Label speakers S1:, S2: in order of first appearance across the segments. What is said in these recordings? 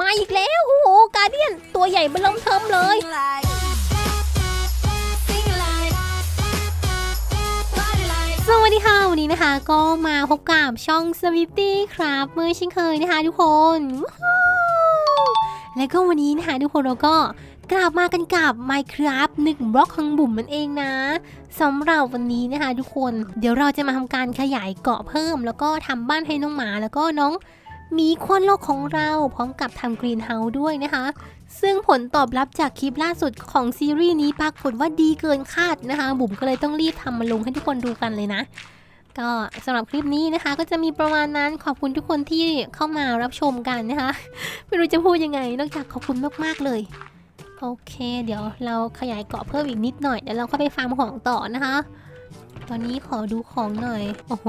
S1: มาอีกแล้ว โอ้โหกาเดียน ตัวใหญ่เบลมเทิมเลย สวัสดีค่ะ วันนี้นะคะ ก็มาพบกับช่อง s w i f t y ครับเมื่อเช่นเคยนะคะทุกคน และก็วันนี้นะคะทุกคนเราก็กลับมากันกับ Minecraft 1บล็อกของบุ๋มมันเองนะสำหรับวันนี้นะคะทุกคน เดี๋ยวเราจะมาทำการขยายเกาะเพิ่ม แล้วก็ทำบ้านให้น้องหมาแล้วก็น้อง มีควันโลกของเราพร้อมกับทำกรีนเฮาส์ด้วยนะคะ ซึ่งผลตอบรับจากคลิปล่าสุดของซีรีส์นี้ปรากฏว่าดีเกินคาดนะคะ บุ๋มก็เลยต้องรีบทำมาลงให้ทุกคนดูกันเลยนะ ก็สำหรับคลิปนี้นะคะ ก็จะมีประมาณนั้นขอบคุณทุกคนที่เข้ามารับชมกันนะคะ ไม่รู้จะพูดยังไง นอกจากขอบคุณมากๆเลยโอเค เดี๋ยวเราขยายเกาะเพิ่มอีกนิดหน่อยเดี๋ยวเราเข้าไปฟาร์มของต่อนะคะ ตอนนี้ขอดูของหน่อย โอ้โห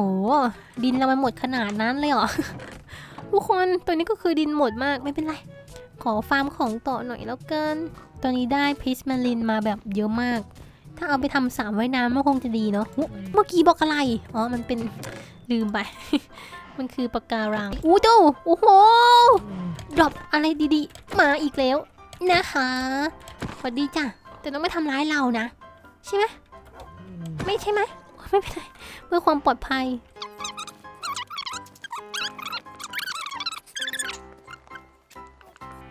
S1: ดินเรามันหมดขนาดนั้นเลยเหรอ ทุกคนตัวนี้ก็คือดินหมดมากไม่เป็นไร ขอฟาร์มของต่อหน่อยแล้วกัน ตอนนี้ได้พิชมาลินมาแบบเยอะมาก ถ้าเอาไปทำสระว่ายน้ำมันคงจะดีเนาะอุ๊ยเมื่อกี้บอกอะไร อ๋อ มันเป็นลืมไป มันคือปะการัง อู้ดูโอ้โหดรอปอะไรดีๆ มาอีกแล้วนะคะสวัสดีจ้ะ แต่ต้องไม่ทำร้ายเรานะ ใช่ไหมไม่ใช่ไหมไม่เป็นไรเพื่อความปลอดภัย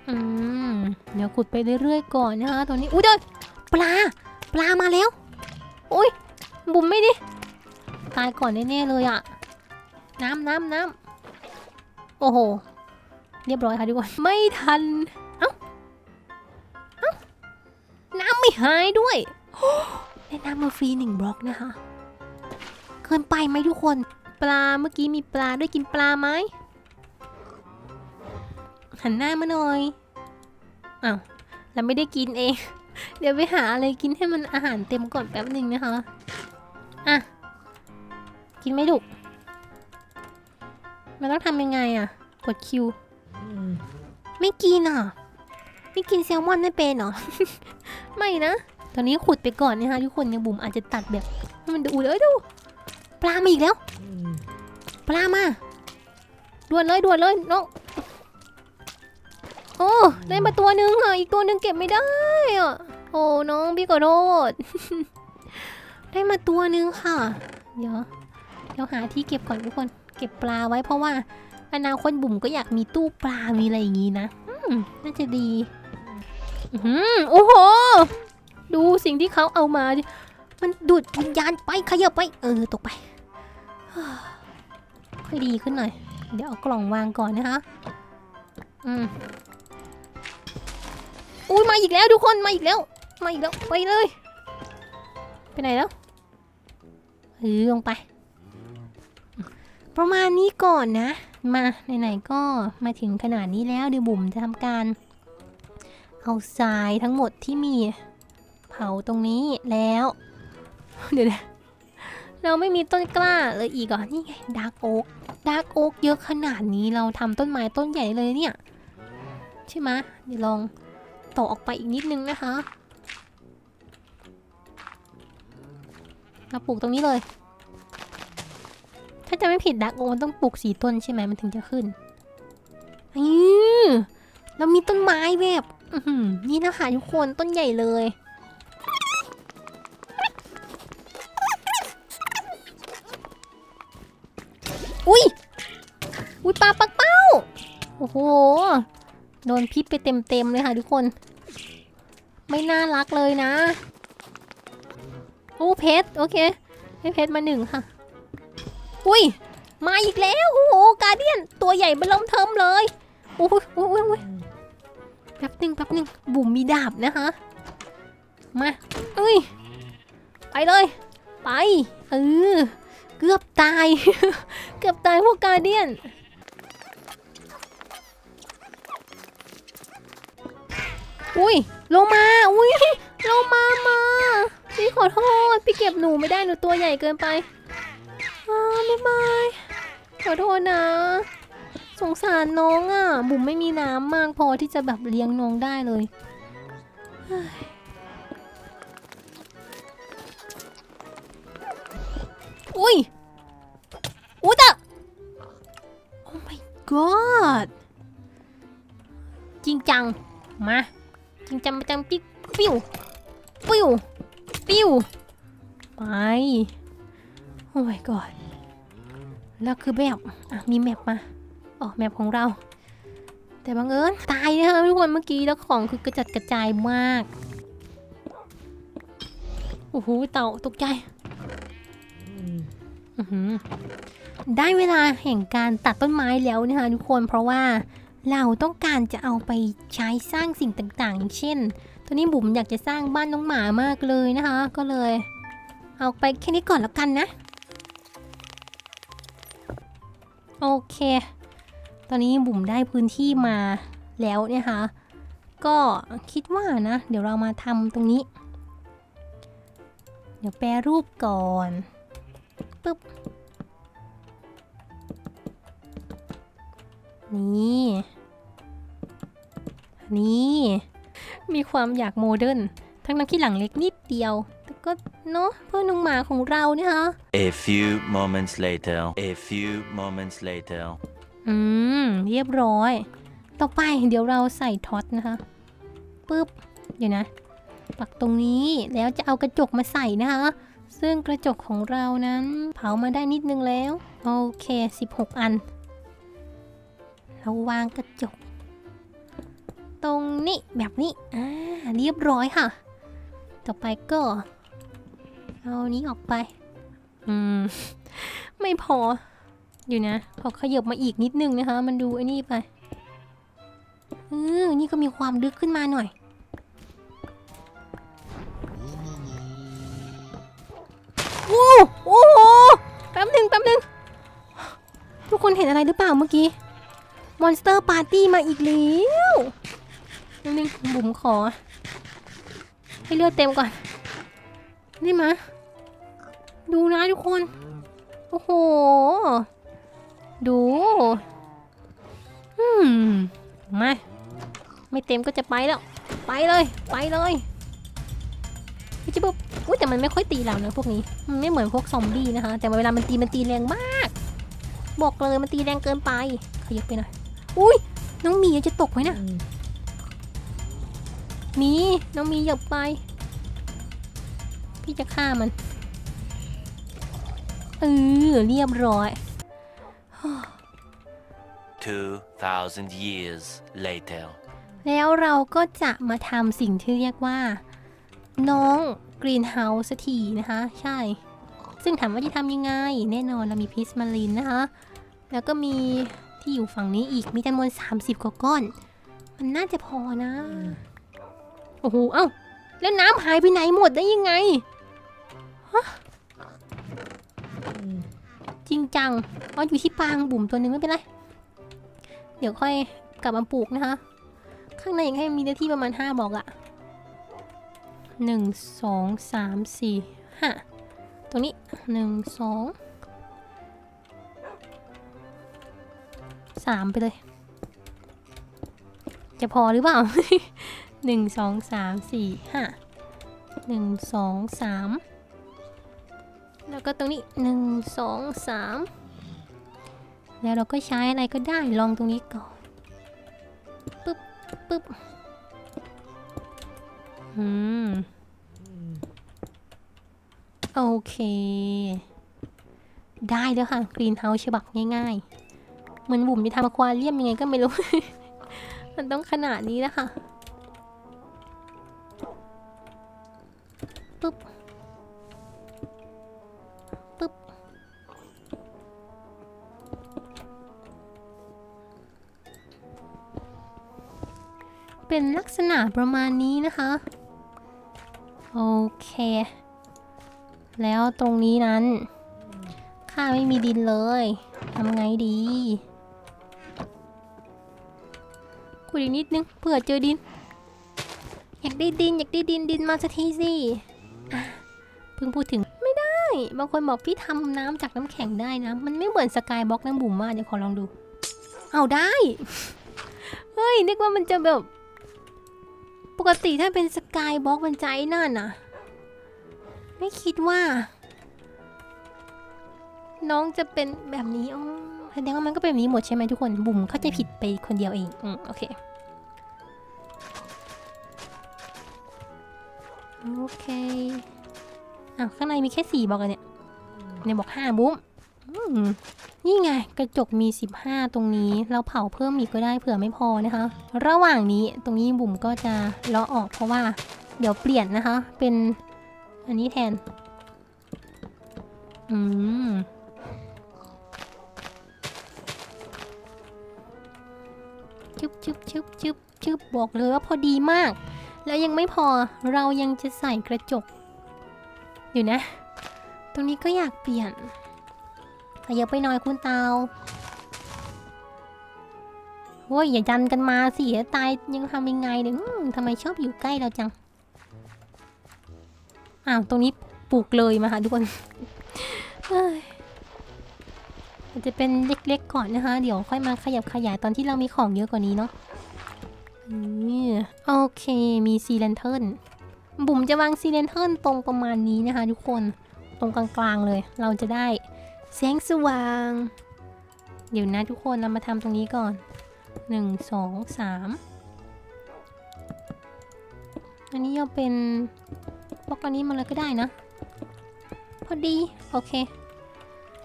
S1: อืมเดี๋ยวขุดไปเรื่อยๆก่อนนะคะตอนนี้ อุ้ยเดินปลา ปลามาแล้ว อุ้ย บุ๋มไม่ดิ ตายก่อนแน่ๆเลยอะน้ำน้ำน้ำโอ้โห เรียบร้อยค่ะทุกคน ไม่ทัน เอ้า เอ้า น้ำไม่หายด้วยได้น้ำมาฟรีหนึ่งบล็อกนะคะ เกินไปไหมทุกคน ปลาเมื่อกี้มีปลาด้วยกินปลาไหม หันหน้ามาหน่อยอ้าวเราไม่ได้กินเอง เดี๋ยวไปหาอะไรกินให้มันอาหารเต็มก่อนแป๊บหนึ่งนะคะอะกินไม่ดุมันต้องทำยังไงอะ กดคิว ไม่กินอะ ไม่กินแซลมอนไม่เป็นเหรอ ไม่นะ ตอนนี้ขุดไปก่อนนะคะทุกคนเนี่ยบุ๋มอาจจะตัดแบบให้มันดูเลยดู ปลามาอีกแล้ว ปลามาด่วนเลยด่วนเลยน้องโอ้ได้มาตัวหนึ่งอะ อีกตัวหนึ่งเก็บไม่ได้อะ โอ้น้องพี่ขอโทษ ได้มาตัวหนึ่งค่ะ เดี๋ยวเดี๋ยวหาที่เก็บก่อนทุกคน เก็บปลาไว้เพราะว่าอนาคตบุ๋มก็อยากมีตู้ปลา มีอะไรอย่างงี้นะน่าจะดี อือโอ้โห ดูสิ่งที่เขาเอามา มันดูดวิญญาณไปขยับไป เออ ตกไป ค่อยดีขึ้นหน่อย เดี๋ยวเอากล่องวางก่อนนะคะ อืม อุ้ยมาอีกแล้วทุกคนมาอีกแล้ว มาอีกแล้วไปเลย ไปไหนแล้วเออลงไป ประมาณนี้ก่อนนะ มาไหนๆก็มาถึงขนาดนี้แล้วเดี๋ยวบุ๋มจะทำการ เอาทรายทั้งหมดที่มี เผาตรงนี้แล้ว เดี๋ยวเราไม่มีต้นกล้าเลยอีกอะนี่ไงดาร์กโอ๊กดาร์กโอ๊กเยอะขนาดนี้เราทำต้นไม้ต้นใหญ่เลยเนี่ย ใช่ไหมเดี๋ยวลอง ต่อออกไปอีกนิดนึงนะคะเราปลูกตรงนี้เลย ถ้าจะไม่ผิดดักโอมันต้องปลูกสีต้นใช่ไหมมันถึงจะขึ้นอือเรามีต้นไม้แบบนี่นะคะทุกคนต้นใหญ่เลย อุ้ย อุ้ยปลาปักเป้า โอ้โห โดนพิษไปเต็มๆเลยค่ะทุกคน ไม่น่ารักเลยนะโอ้เพชรโอเค ให้เพชรมาหนึ่งค่ะ อุ้ย มาอีกแล้ว โอ้โหการเดียน ตัวใหญ่เบลมเทิมเลยโอ้ยโอ้ยโอ้ยโอ้ยแป๊บหนึ่งแป๊บหนึ่งบุ๋มมีดาบนะคะ มาเอ้ย ไปเลย ไป เออ เกือบตาย เกือบตายพวกการเดียน อุ้ยโลมา อุ้ยโลมามาพี่ขอโทษ พี่เก็บหนูไม่ได้หนูตัวใหญ่เกินไปอ้าวบ๊ายบายขอโทษนะ สงสารน้องอะ บุ๋มไม่มีน้ำมากพอที่จะแบบเลี้ยงน้องได้เลยเฮ้ยอุ้ยอุ้ยแต่ Oh my god จริงจัง มา ปิ้วปิ้วปิ้วไปโอ้ my god แล้วคือแบบอะมีแมปมาอ๋อแมปของเรา แต่บังเอิญตายนะคะทุกคนเมื่อกี้แล้วของคือกระจัดกระจายมากโอ้โหเต่าตกใจได้เวลาแห่งการตัดต้นไม้แล้วนะคะทุกคนเพราะว่า เราต้องการจะเอาไปใช้สร้างสิ่งต่างๆอย่างเช่น ตอนนี้บุ๋มอยากจะสร้างบ้านน้องหมามากเลยนะคะ ก็เลย เอาไปแค่นี้ก่อนแล้วกันนะ โอเค ตอนนี้บุ๋มได้พื้นที่มาแล้วเนี่ยค่ะ ก็คิดว่านะ เดี๋ยวเรามาทำตรงนี้ เดี๋ยวแปรรูปก่อนปึ๊บนี่ นี่ มีความอยากโมเดิร์นทั้งนั้นที่หลังเล็กนิดเดียว แต่ก็เนาะเพื่อนน้องหมาของเราเนี่ยค่ะ
S2: A few moments later. A few moments later.
S1: อืม เรียบร้อย ต่อไปเดี๋ยวเราใส่ท็อตนะคะปึ๊บเดี๋ยวนะ ปักตรงนี้แล้วจะเอากระจกมาใส่นะคะซึ่งกระจกของเรานั้น เผามาได้นิดนึงแล้ว โอเค 16 อัน เราวางกระจก ตรงนี้แบบนี้ อ่า เรียบร้อยค่ะ ต่อไปก็ เอานี้ออกไป อืม ไม่พอ อยู่นะ ขอขยับมาอีกนิดนึงนะคะ มันดูไอ้นี่ไปเออนี่ก็มีความลึกขึ้นมาหน่อย โอ้โอ้โหแป๊บหนึ่งแป๊บหนึ่งทุกคนเห็นอะไรหรือเปล่าเมื่อกี้ มอนสเตอร์ปาร์ตี้มาอีกแล้ว นึงบุ๋มขอ ให้เลือดเต็มก่อน นี่มา ดูนะทุกคน โอ้โห ดู อืม มา ไม่เต็มก็จะไปแล้ว ไปเลย ไปเลยพี่จิบบบอุ้ยแต่มันไม่ค่อยตีเรานะพวกนี้ มันไม่เหมือนพวกซอมบี้นะคะ แต่เวลามันตีมันตีแรงมาก บอกเลยมันตีแรงเกินไป ขยับไปหน่อย อุ้ยน้องมีจะตกไหมนะ มีน้องหมีอย่าไป พี่จะฆ่ามันเออเรียบร้อย
S2: 2,000 years later.
S1: แล้วเราก็จะมาทำสิ่งที่เรียกว่า น้องกรีนเฮาส์สักทีนะคะ ใช่ ซึ่งถามว่าจะทำยังไง แน่นอนเรามีพิสมาลินนะคะ แล้วก็มีที่อยู่ฝั่งนี้อีกมีจำนวน 30 กว่าก้อน มันน่าจะพอนะโอ้โห เอ้า แล้วน้ำหายไปไหนหมดได้ยังไง ฮะ จริงจังอ๋ออยู่ที่ปางบุ่มตัวหนึ่งไม่เป็นไร เดี๋ยวค่อยกลับมาปลูกนะคะ ข้างในยังให้มีเนื้อที่ประมาณห้าบอกอะหนึ่งสองสามสี่ห้าตรงนี้หนึ่งสองสามไปเลย จะพอหรือเปล่า หนึ่งสองสามสี่ห้าหนึ่งสองสามแล้วก็ตรงนี้หนึ่งสองสามแล้วเราก็ใช้อะไรก็ได้ลองตรงนี้ก่อนปึ๊บปึ๊บอืมโอเค ได้แล้วค่ะกรีนเฮาส์ฉบับง่ายๆ เหมือนบุ๋มจะทำอควาเรียมยังไงก็ไม่รู้ มันต้องขนาดนี้แล้วค่ะ เป็นลักษณะประมาณนี้นะคะ โอเค แล้วตรงนี้นั้นข้าไม่มีดินเลยทำไงดีขุดอีกนิดนึงเผื่อเจอดิน อยากได้ดิน อยากได้ดินดินมาสักทีสิเพิ่งพูดถึงไม่ได้ บางคนบอกพี่ทำน้ำจากน้ำแข็งได้นะ มันไม่เหมือนสกายบล็อกน้ำบุ๋มมากเดี๋ยวขอลองดู เอาได้ เฮ้ยนึกว่ามันจะแบบ ปกติถ้าเป็นสกายบล็อกบรรจัยนั่นน่ะไม่คิดว่า น้องจะเป็นแบบนี้อ๋อแสดงว่ามันก็เป็นแบบนี้หมดใช่ไหมทุกคนบุ๋มเข้าใจผิดไปคนเดียวเองอืมโอเคโอเคอ้าวข้างในมีแค่สี่บล็อกเนี่ยในบอกห้าบุ้ม นี่ไงกระจกมี 15 ตรงนี้ เราเผาเพิ่มอีกก็ได้เผื่อไม่พอนะคะ ระหว่างนี้ตรงนี้บุ๋มก็จะเลาะออกเพราะว่า เดี๋ยวเปลี่ยนนะคะ เป็นอันนี้แทน อืมชึบชึบชึบชึบชึบบอกเลยว่าพอดีมาก แล้วยังไม่พอเรายังจะใส่กระจกเดี๋ยวนะ ตรงนี้ก็อยากเปลี่ยน ขยับไปหน่อยคุณเตาโอ้ยอย่าดันกันมาสิตายยังทำยังไงเนี่ยทำไมชอบอยู่ใกล้เราจัง อ้าวตรงนี้ปลูกเลยมาค่ะทุกคนมันจะเป็นเล็กๆก่อนนะคะ เดี๋ยวค่อยมาขยับขยายตอนที่เรามีของเยอะกว่านี้เนาะนี่โอเคมีซีเลนเทิลบุ๋มจะวางซีเลนเทิลตรงประมาณนี้นะคะ ทุกคนตรงกลางๆเลย เราจะได้ แสงสว่าง เดี๋ยวนะทุกคนเรามาทำตรงนี้ก่อนหนึ่งสองสามอันนี้เอาเป็นบล็อกอันนี้มาเลยก็ได้นะ พอดี โอเค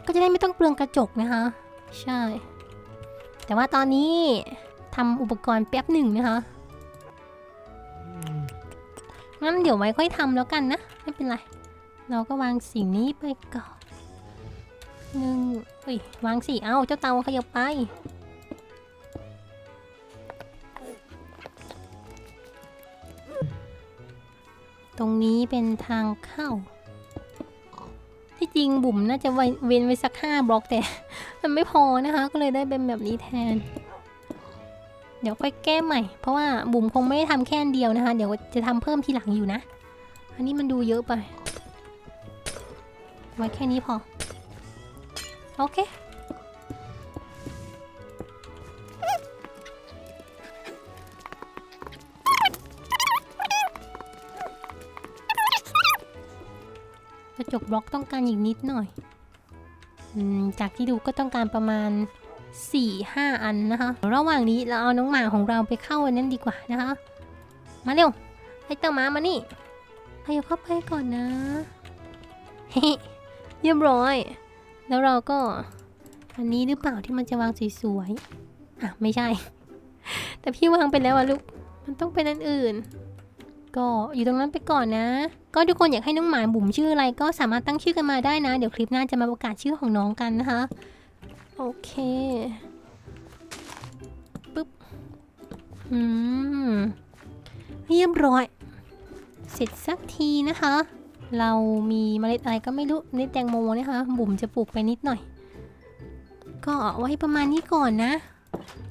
S1: ก็จะได้ไม่ต้องเปลืองกระจกนะคะ ใช่ แต่ว่าตอนนี้ทำอุปกรณ์แป๊บหนึ่งนะคะงั้นเดี๋ยวไว้ค่อยทำแล้วกันนะ ไม่เป็นไร เราก็วางสิ่งนี้ไปก่อน หนึ่งเฮ้ยวางสี่เอ้า เจ้าเตาขยับไป ตรงนี้เป็นทางเข้า ที่จริงบุ๋มน่าจะเว้นไว้สักห้าบล็อกแต่ มันไม่พอนะคะ ก็เลยได้เป็นแบบนี้แทน เดี๋ยวค่อยแก้ใหม่ เพราะว่าบุ๋มคงไม่ได้ทำแค่นเดียวนะคะ เดี๋ยวจะทำเพิ่มทีหลังอยู่นะ อันนี้มันดูเยอะไป ไว้แค่นี้พอ โอเค กระจกบล็อกต้องการอีกนิดหน่อยอจากที่ดูก็ต้องการประมาณ 4-5 อันนะคะ ระหว่างนี้เราเอาน้องหมาของเราไปเข้าอันนั้นดีกว่านะคะ มาเร็ว ไอ้เจ้าหมามานี่ขยับเข้าไปก่อนนะ เฮ้เรียบร้อย แล้วเราก็ อันนี้หรือเปล่าที่มันจะวางสวยๆ อะ ไม่ใช่ แต่พี่วางไปแล้วอะลูก มันต้องเป็นอันอื่น ก็อยู่ตรงนั้นไปก่อนนะ ก็ทุกคนอยากให้น้องหมาบุ๋มชื่ออะไร ก็สามารถตั้งชื่อกันมาได้นะ เดี๋ยวคลิปหน้าจะมาประกาศชื่อของน้องกันนะคะ โอเคปึ๊บ อืม เรียบร้อย เสร็จสักทีนะคะ เรามีเมล็ดอะไรก็ไม่รู้เมล็ดแตงโมนะคะ บุ๋มจะปลูกไปนิดหน่อย ก็ไว้ประมาณนี้ก่อนนะ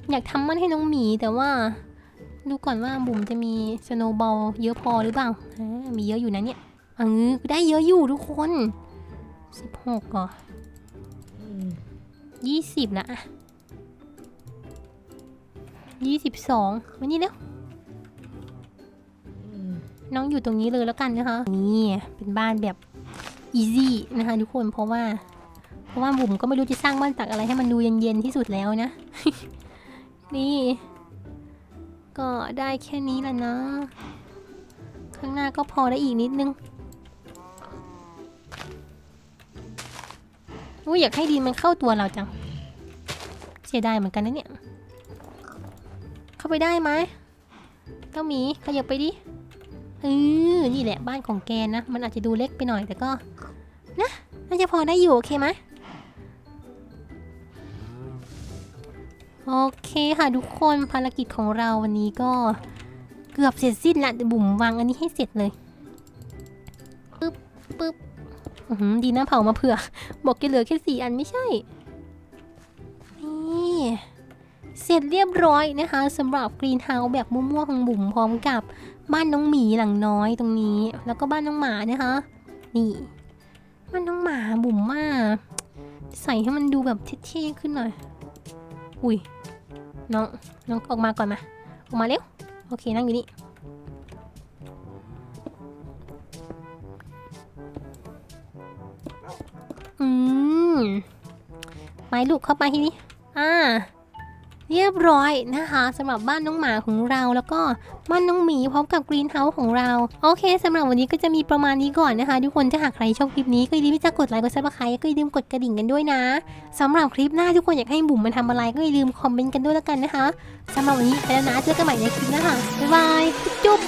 S1: อยากทำมันให้น้องหมีแต่ว่า ดูก่อนว่าบุ๋มจะมีสโนว์บอลเยอะพอหรือเปล่ามีเยอะอยู่นะเนี่ยอังได้เยอะอยู่ทุกคนสิบหกก่อยี่สิบละยี่สิบสองมานี่เร็ว น้องอยู่ตรงนี้เลยแล้วกันนะคะ นี่เป็นบ้านแบบอีซี่นะคะทุกคนเพราะว่า เพราะว่าบุ๋มก็ไม่รู้จะสร้างบ้านจากอะไรให้มันดูเย็นๆที่สุดแล้วนะ นี่ ก็ได้แค่นี้แหละนะ ข้างหน้าก็พอได้อีกนิดนึงอุ้ยอยากให้ดินมันเข้าตัวเราจังเสียดายเหมือนกันนะเนี่ย เข้าไปได้ไหมเจ้าหมีขยับไปดิ เออนี่แหละบ้านของแกนะ มันอาจจะดูเล็กไปหน่อยแต่ก็นะน่าจะพอได้อยู่โอเคไหมโอเคค่ะทุกคนภารกิจของเราวันนี้ก็เกือบเสร็จสิ้นละบุ๋มวางอันนี้ให้เสร็จเลยปึ๊บปึ๊บดีนะเผามาเผื่อ บอกจะเหลือแค่สี่อันไม่ใช่ นี่ เสร็จเรียบร้อยนะคะสำหรับกรีนเฮาส์แบบมั่วๆของบุ๋มพร้อมกับ บ้านน้องหมีหลังน้อยตรงนี้ แล้วก็บ้านน้องหมานะคะ นี่ บ้านน้องหมาบุ๋มว่าใส่ให้มันดูแบบเท่ๆขึ้นหน่อย อุ้ยน้องน้องออกมาก่อนมา ออกมาเร็ว โอเคนั่งอยู่นี่อืมไปลูกเข้าไปทีนี้อ่า เรียบร้อยนะคะสำหรับบ้านน้องหมาของเราแล้วก็บ้านน้องหมีพร้อมกับกรีนเฮาส์ของเรา โอเคสำหรับวันนี้ก็จะมีประมาณนี้ก่อนนะคะ ทุกคนถ้าหากใครชอบคลิปนี้ก็อย่าลืมที่จะกดไลค์กดซับสไครต์ก็อย่าลืมกดกระดิ่งกันด้วยนะสำหรับคลิปหน้าทุกคนอยากให้บุ๋มมาทำอะไรก็อย่าลืมคอมเมนต์กันด้วยแล้วกันนะคะสำหรับวันนี้ไปแล้วนะเจอกันใหม่ในคลิปหน้าค่ะบ๊ายบายจุ๊บ